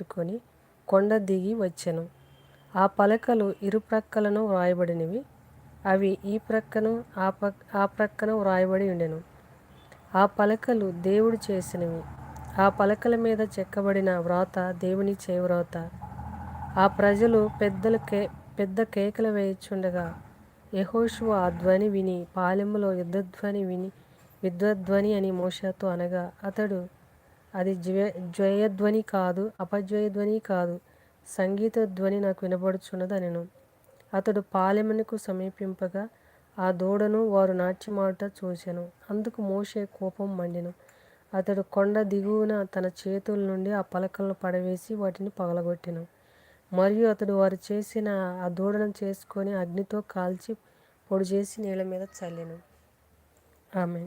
పట్టుకొని కొండ దిగి వచ్చెను. ఆ పలకలు ఇరుప్రక్కలను వ్రాయబడినవి. అవి ఈ ప్రక్కను ఆ ప్రక్ ఆ ప్రక్కన వ్రాయబడి ఉండెను. ఆ పలకలు దేవుడు చేసినవి. ఆ పలకల మీద చెక్కబడిన వ్రాత దేవుని చేవ్రాత ఆ ప్రజలు పెద్దల కే పెద్ద కేకలు వేయుచుండగా యహోషువ ఆ ధ్వని విని పాలెములో యుద్ధధ్వని విని విద్వధ్వని అని మోషతో అనగా అతడు అది జ్వయ జయధ్వని కాదు అపజ్వయధ్వని కాదు. సంగీత ధ్వని నాకు వినబడుచున్నదనెను. అతడు పాలెమునకు సమీపింపగా ఆ దూడను వారు నాట్యమాట చూశాను అందుకు మోషే కోపం మండెను. అతడు కొండ దిగువన తన చేతుల నుండి ఆ పలకలను పడవేసి వాటిని పగలగొట్టెను. మరియు అతడు వారు చేసిన ఆ దూడను చేసుకొని అగ్నితో కాల్చి పొడి చేసి నేల మీద చల్లెను. ఆమె